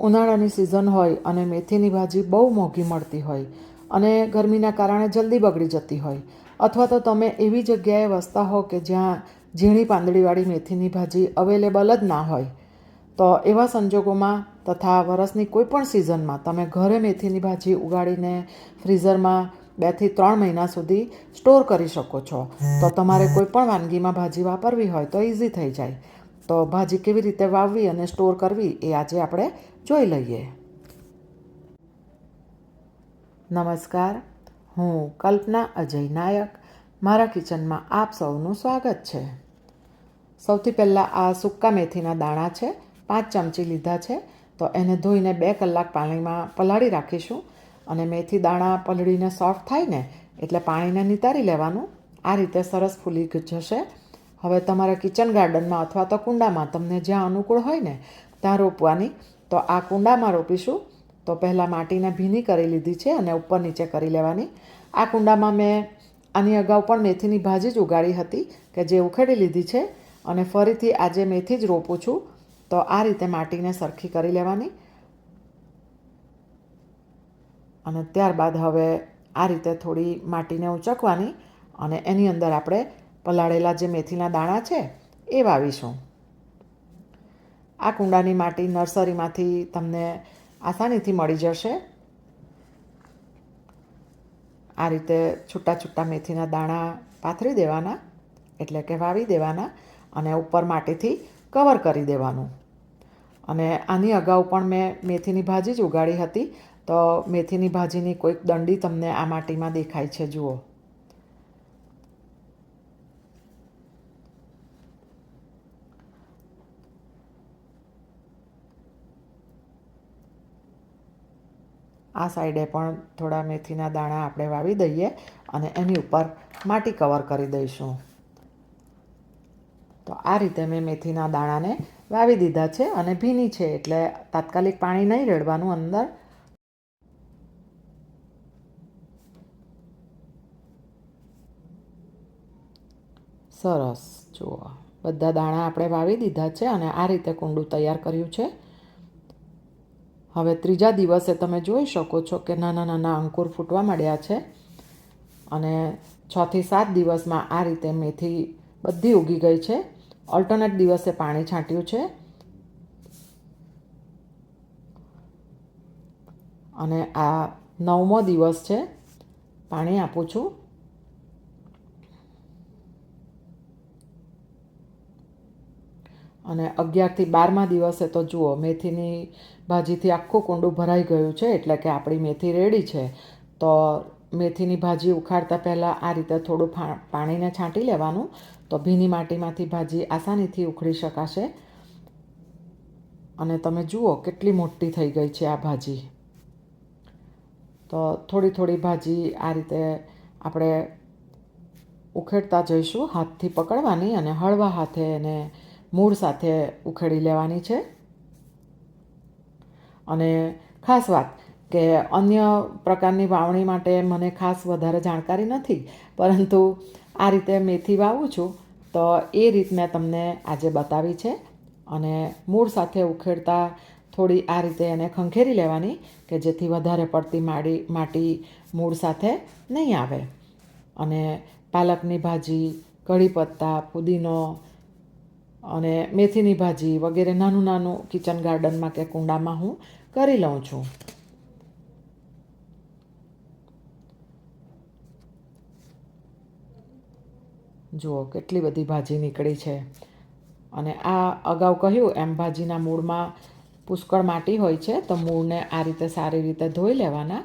ઉનાળાની સિઝન હોય અને મેથીની ભાજી બહુ મોંઘી મળતી હોય અને ગરમીના કારણે જલ્દી બગડી જતી હોય. અથવા તો તમે એવી જગ્યાએ વસતા હો કે જ્યાં ઝીણી પાંદડીવાળી મેથીની ભાજી અવેલેબલ જ ના હોય. તો એવા સંજોગોમાં તથા વરસની કોઈપણ સિઝનમાં તમે ઘરે મેથીની ભાજી ઉગાડીને ફ્રીઝરમાં બેથી ત્રણ મહિના સુધી સ્ટોર કરી શકો છો. તો તમારે કોઈ પણ વાનગીમાં ભાજી વાપરવી હોય તો ઇઝી થઈ જાય. તો ભાજી કેવી રીતે વાવવી અને સ્ટોર કરવી એ આજે આપણે જોઈ લઈએ. નમસ્કાર, હું કલ્પના અજય નાયક. મારા કિચનમાં આપ સૌનું સ્વાગત છે. સૌથી પહેલાં આ સૂકા મેથીના દાણા છે, પાંચ ચમચી લીધા છે, તો એને ધોઈને બે કલાક પાણીમાં પલાળી રાખીશું. અને મેથી દાણા પલળીને સોફ્ટ થાય ને, એટલે પાણીને નિતારી લેવાનું. આ રીતે સરસ ફૂલી જશે. હવે તમારા કિચન ગાર્ડનમાં અથવા તો કુંડામાં તમને જ્યાં અનુકૂળ હોય ને ત્યાં રોપવાની તો આ કુંડામાં રોપીશું. તો પહેલાં માટીને ભીની કરી લીધી છે અને ઉપર નીચે કરી લેવાની. આ કુંડામાં મેં આની અગાઉ પણ મેથીની ભાજી જ ઉગાડી હતી કે જે ઉખેડી લીધી છે અને ફરીથી આજે મેથી જ રોપું છું. તો આ રીતે માટીને સરખી કરી લેવાની. અને ત્યારબાદ હવે આ રીતે થોડી માટીને ઉચકવાની અને એની અંદર આપણે પલાળેલા જે મેથીના દાણા છે એ વાવીશું. આ કુંડાની માટી નર્સરીમાંથી તમને આસાનીથી મળી જશે. આ રીતે છૂટા છૂટા મેથીના દાણા પાથરી દેવાના, એટલે કે વાવી દેવાના અને ઉપર માટીથી કવર કરી દેવાનું. અને આની અગાઉ પણ મેં મેથીની ભાજી જ ઉગાડી હતી, તો મેથીની ભાજીની કોઈક દંડી તમને આ માટીમાં દેખાય છે, જુઓ. આ સાઈડે પણ થોડા મેથીના દાણા આપણે વાવી દઈએ અને એની ઉપર માટી કવર કરી દઈશું. તો આ રીતે મેં મેથીના દાણાને વાવી દીધા છે અને ભીની છે એટલે તાત્કાલિક પાણી નહીં રેડવાનું અંદર. સરસ, જુઓ. બધા દાણા આપણે વાવી દીધા છે અને આ રીતે કુંડું તૈયાર કર્યું છે. હવે ત્રીજા દિવસે તમે જોઈ શકો છો કે નાના નાના અંકુર ફૂટવા માંડ્યા છે અને છથી સાત દિવસમાં આ રીતે મેથી બધી ઉગી ગઈ છે. ઓલ્ટરનેટ દિવસે પાણી છાંટ્યું છે. અને આ નવમો દિવસ છે. પાણી આપું છું. અને અગિયારથી બારમા દિવસે તો જુઓ, મેથીની ભાજીથી આખું કુંડું ભરાઈ ગયું છે, એટલે કે આપણી મેથી રેડી છે. તો મેથીની ભાજી ઉખાડતા પહેલાં આ રીતે થોડું પાણીને છાંટી લેવાનું. તો ભીની માટીમાંથી ભાજી આસાનીથી ઉખડી શકાશે. અને તમે જુઓ કેટલી મોટી થઈ ગઈ છે આ ભાજી. તો થોડી થોડી ભાજી આ રીતે આપણે ઉખેડતા જઈશું, હાથથી પકડવાની અને હળવા હાથે એને મૂળ સાથે ઉખેડી લેવાની છે. અને ખાસ વાત કે અન્ય પ્રકારની વાવણી માટે મને ખાસ વધારે જાણકારી નથી, પરંતુ આ રીતે મેથી વાવું છું, તો એ રીત મેં તમને આજે બતાવી છે. અને મૂળ સાથે ઉખેડતા થોડી આ રીતે એને ખંખેરી લેવાની કે જેથી વધારે પડતી માડી, માટી મૂળ સાથે નહીં આવે. અને પાલકની ભાજી, કઢી પત્તા, પુદીનો અને મેથીની ભાજી વગેરે નાનું નાનું કિચન ગાર્ડનમાં કે કુંડામાં હું કરી લઉં છું. જુઓ કેટલી બધી ભાજી નીકળી છે. અને આ અગાઉ કહ્યું એમ ભાજીના મૂળમાં પુષ્કળ માટી હોય છે, તો મૂળને આ રીતે સારી રીતે ધોઈ લેવાના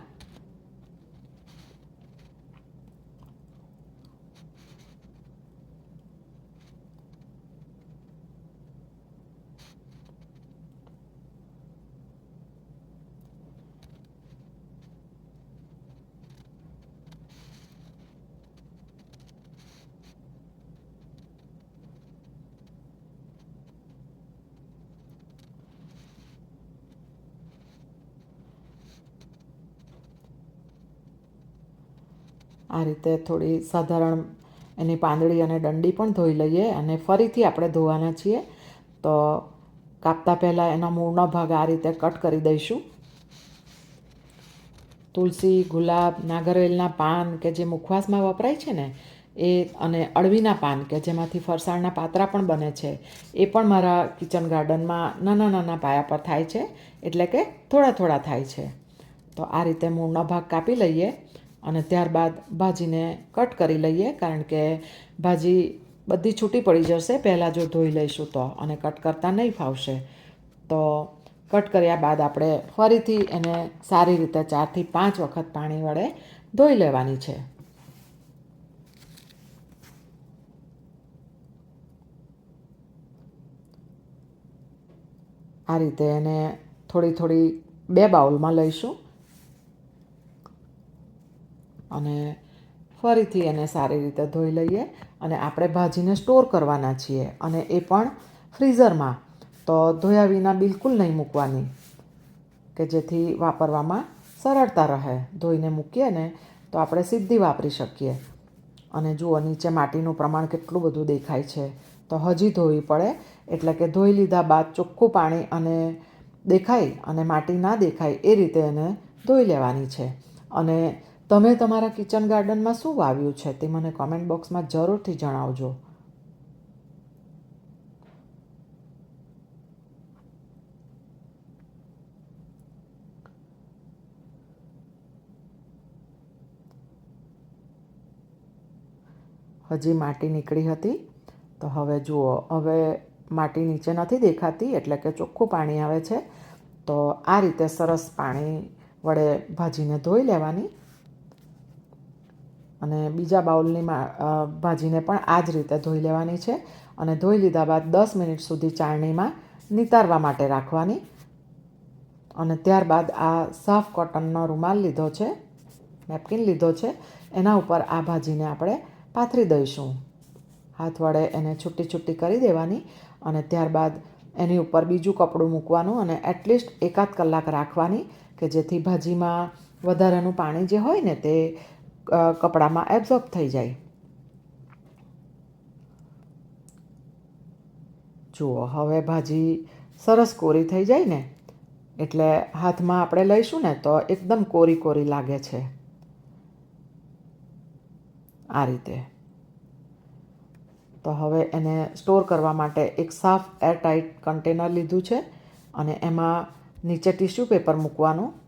આ રીતે થોડી સાધારણ એની પાંદડી અને દંડી પણ ધોઈ લઈએ અને ફરીથી આપણે ધોવાના છીએ. તો કાપતા પહેલાં એના મૂળનો ભાગ આ રીતે કટ કરી દઈશું. તુલસી, ગુલાબ નાગરવેલના પાન કે જે મુખવાસમાં વપરાય છે ને, એ અને અળવીના પાન કે જેમાંથી ફરસાણના પાત્રા પણ બને છે, એ પણ મારા કિચન ગાર્ડનમાં નાના નાના પાયા પર થાય છે, એટલે કે થોડા થોડા થાય છે. તો આ રીતે મૂળનો ભાગ કાપી લઈએ. અને ત્યારબાદ ભાજીને કટ કરી લઈએ, કારણ કે ભાજી બધી છૂટી પડી જશે. પહેલાં જો ધોઈ લઈશું તો, અને કટ કરતાં નહીં ફાવશે. તો કટ કર્યા બાદ આપણે ફરીથી એને સારી રીતે ચારથી પાંચ વખત પાણી વડે ધોઈ લેવાની છે. આ રીતે એને થોડી થોડી બે બાઉલમાં લઈશું. અને ફરીથી એને સારી રીતે ધોઈ લઈએ અને આપણે ભાજીને સ્ટોર કરવાના છીએ અને એ પણ ફ્રીઝરમાં. તો ધોયા વિના બિલકુલ નહીં મૂકવાની, કે જેથી વાપરવામાં સરળતા રહે. ધોઈને મૂકીએ ને તો આપણે સીધી વાપરી શકીએ. અને જુઓ, નીચે માટીનું પ્રમાણ કેટલું બધું દેખાય છે. તો હજી ધોવી પડે, એટલે કે ધોઈ લીધા બાદ ચોખ્ખું પાણી અને દેખાય અને માટી ના દેખાય એ રીતે એને ધોઈ લેવાની છે. અને તમે તમારા કિચન ગાર્ડનમાં શું વાવ્યું છે તે મને કોમેન્ટ બોક્સમાં જરૂરથી જણાવજો. હજી માટી નીકળી હતી, તો હવે જુઓ, હવે માટી નીચે નથી દેખાતી એટલે કે ચોખ્ખું પાણી આવે છે, તો આ રીતે સરસ પાણી વડે ભાજીને ધોઈ લેવાની. અને બીજા બાઉલની ભાજીને પણ આ જ રીતે ધોઈ લેવાની છે અને ધોઈ લીધા બાદ દસ મિનિટ સુધી ચાળણીમાં નિતારવા માટે રાખવાની. અને ત્યારબાદ આ સાફ કોટનનો રૂમાલ લીધો છે, નેપકિન લીધો છે, એના ઉપર આ ભાજીને આપણે પાથરી દઈશું. હાથ વડે એને છૂટી છૂટી કરી દેવાની અને ત્યારબાદ એની ઉપર બીજું કપડું મૂકવાનું અને એટલીસ્ટ એકાદ કલાક રાખવાની કે જેથી ભાજીમાં વધારાનું પાણી જે હોય ને તે કપડામાં એબ્ઝોર્બ થઈ જાય. જુઓ, હવે ભાજી સરસ કોરી થઈ જાય ને, એટલે હાથમાં આપણે લઈશું ને, તો એકદમ કોરી કોરી લાગે છે. આ રીતે. તો હવે એને સ્ટોર કરવા માટે એક સાફ એરટાઈટ કન્ટેનર લીધું છે, અને એમાં નીચે ટીશ્યુ પેપર મૂકવાનું.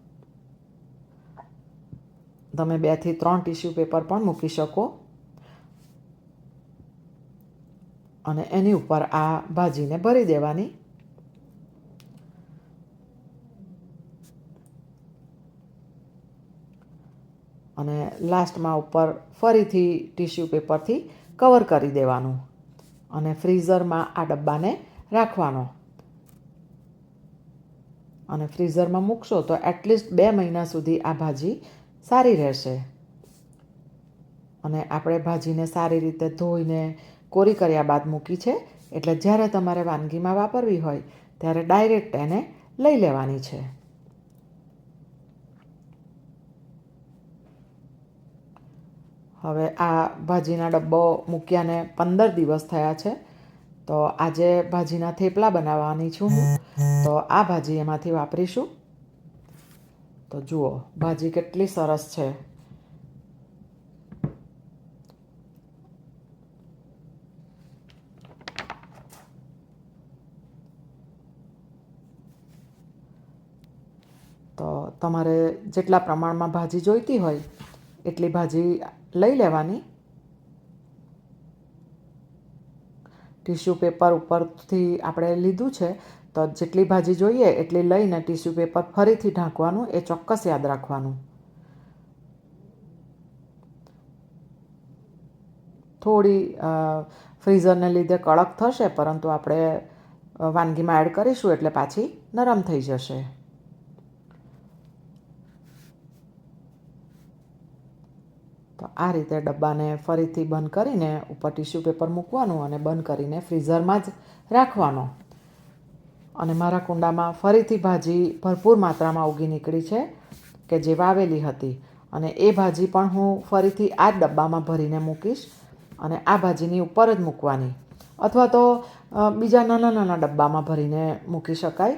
તમે બેથી ત્રણ ટીશ્યુ પેપર પણ મૂકી શકો. અને એની ઉપર આ ભાજીને ભરી દેવાની. અને લાસ્ટમાં ઉપર ફરીથી ટીશ્યુ પેપરથી કવર કરી દેવાનું. અને ફ્રીઝરમાં આ ડબ્બાને રાખવાનો. અને ફ્રીઝરમાં મૂકશો તો એટલીસ્ટ બે મહિના સુધી આ ભાજી સારી રહેશે. અને આપણે ભાજીને સારી રીતે ધોઈને કોરી કર્યા બાદ મૂકી છે, એટલે જ્યારે તમારે વાનગીમાં વાપરવી હોય, ત્યારે ડાયરેક્ટ એને લઈ લેવાની છે. હવે આ ભાજીના ડબ્બો મૂક્યાને પંદર દિવસ થયા છે, તો આજે ભાજીના થેપલા બનાવવાની છું હું. તો આ ભાજી એમાંથી વાપરીશું. તો જુઓ, ભાજી કેટલી સરસ છે. તો તમારે જેટલા પ્રમાણમાં ભાજી જોઈતી હોય, એટલી ભાજી લઈ લેવાની. ટીશ્યુ પેપર ઉપરથી આપણે લીધું છે. તો જેટલી ભાજી જોઈએ એટલી લઈને ટીશ્યુ પેપર ફરીથી ઢાંકવાનું, એ ચોક્કસ યાદ રાખવાનું. થોડી ફ્રીઝરને લીધે કડક થશે, પરંતુ આપણે વાનગીમાં એડ કરીશું એટલે પાછી નરમ થઈ જશે. તો આ રીતે ડબ્બાને ફરીથી બંધ કરીને ઉપર ટીશ્યુ પેપર મૂકવાનું અને બંધ કરીને ફ્રીઝરમાં જ રાખવાનો. અને મારા કુંડામાં ફરીથી ભાજી ભરપૂર માત્રામાં ઉગી નીકળી છે કે જે વાવેલી હતી. અને એ ભાજી પણ હું ફરીથી આ જ ડબ્બામાં ભરીને મૂકીશ અને આ ભાજીની ઉપર જ મૂકવાની. અથવા તો બીજા નાના નાના ડબ્બામાં ભરીને મૂકી શકાય.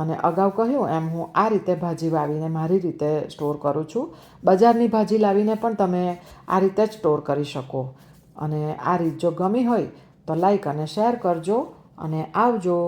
અને અગાઉ કહ્યું એમ હું આ રીતે ભાજી વાવીને મારી રીતે સ્ટોર કરું છું. બજારની ભાજી લાવીને પણ તમે આ રીતે જ સ્ટોર કરી શકો. અને આ રીત જો ગમી હોય તો લાઈક અને શેર કરજો અને આવજો.